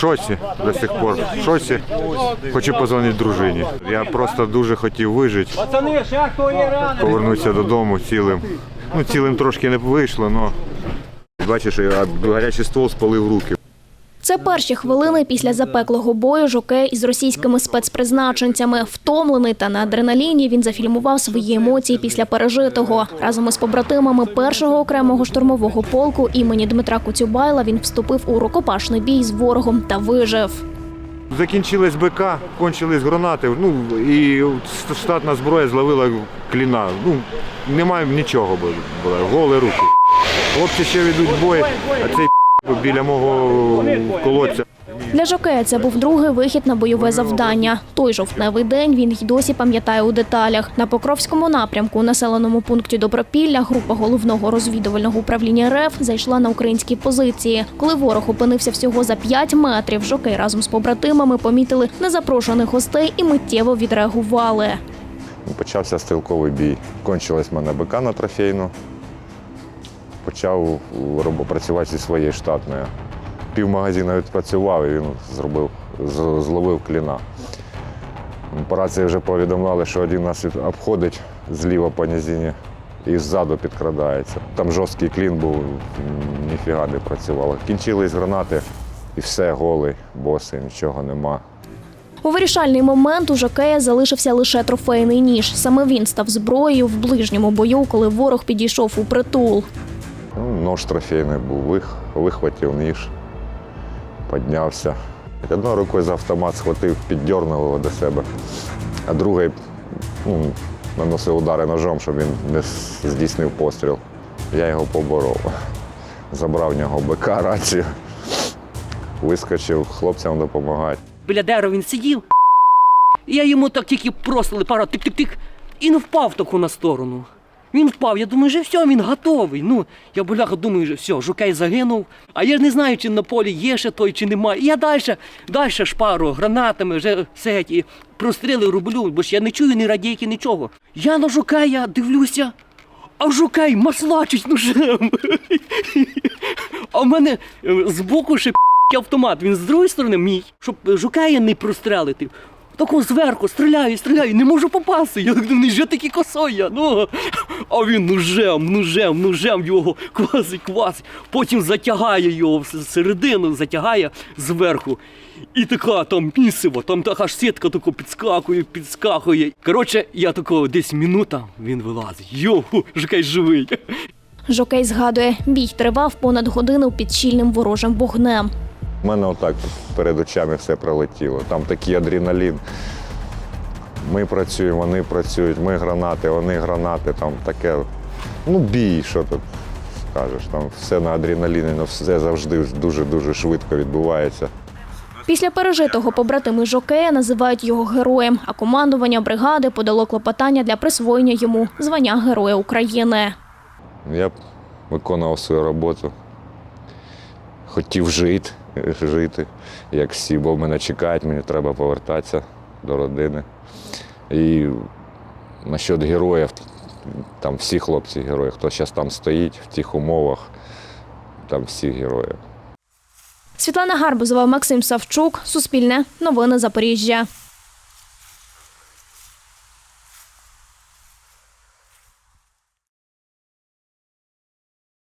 шоці до сих пор. В шоці. Хочу позвонити дружині. Я просто дуже хотів вижити, повернутися додому цілим. Ну, цілим трошки не вийшло, але бачиш, я гарячий ствол спалив руки. Це перші хвилини після запеклого бою жокей із російськими спецпризначенцями. Втомлений та на адреналіні він зафільмував свої емоції після пережитого. Разом із побратимами першого окремого штурмового полку імені Дмитра Куцюбайла він вступив у рукопашний бій з ворогом та вижив. Закінчились БК, кончились гранати. Ну і штатна зброя зловила кліна. Ну немає нічого було, голі руки. Хлопці ще ведуть бой, а цей біля мого колодця. Для жокея це був другий вихід на бойове завдання. Той жовтневий день він й досі пам'ятає у деталях. На Покровському напрямку у населеному пункті Добропілля група головного розвідувального управління РФ зайшла на українські позиції. Коли ворог опинився всього за 5 метрів, жокей разом з побратимами помітили незапрошених гостей і миттєво відреагували. Почався стрілковий бій. Кончилась мене БК на трофейну. Почав працювати зі своєю штатною. Пів магазину відпрацював і він зробив, зловив кліна. По рації вже повідомляли, що один нас обходить зліва по низині і ззаду підкрадається. Там жорсткий клін був, ніфіга не працювало. Кінчились гранати і все, голий, боси, нічого нема. У вирішальний момент у жокея залишився лише трофейний ніж. Саме він став зброєю в ближньому бою, коли ворог підійшов у притул. Ну, нож трофейний був, вих, вихватив ніж, піднявся. Одною рукою за автомат схватив, піддернув його до себе, а другою ну, наносив удари ножом, щоб він не здійснив постріл. Я його поборов. Забрав в нього БК, рацію, вискочив хлопцям допомагати. Біля дерева він сидів. Я йому так тільки простили пару тик-тик-тик. І не впав таку на сторону. Він впав, я думаю, вже все, він готовий. Ну, я бляха думаю, що все, жукей загинув. А я ж не знаю, чи на полі є ще той, чи немає. І я далі, далі шпару гранатами вже все і простріли роблю, бо ж я не чую ні радійки, нічого. Я на жукая дивлюся, а жукай маслачить ножем. А в мене е, збоку ще п***й автомат. Він з другої сторони мій, щоб жукая не прострелити. Тако зверху стріляю, стріляю, не можу попасти. Я так думаю, що такі косоя. Ну. А він ножем, ножем, ножем його квасить, квасить. Потім затягає його всередину, затягає зверху. І така там місиво, там така ж сітка тако підскакує, підскакує. Коротше, я такого десь минута, він вилазить. Йо, жукай живий. Жокей згадує, бій тривав понад годину під щільним ворожим вогнем. У мене отак перед очами все пролетіло. Там такий адреналін. Ми працюємо, вони працюють, ми гранати, вони гранати, там таке. Ну, бій, що тут скажеш. Там все на адреналіні, ну, все завжди дуже-дуже швидко відбувається. Після пережитого побратими Жокея називають його героєм, а командування бригади подало клопотання для присвоєння йому звання Героя України. Я виконував свою роботу. Хотів жити, жити, як всі, бо мене чекають, мені треба повертатися до родини. І насчет героїв, там всі хлопці герої, хто зараз там стоїть в тих умовах, там всі герої. Світлана Гарбузова, Максим Савчук, Суспільне, Новини Запоріжжя.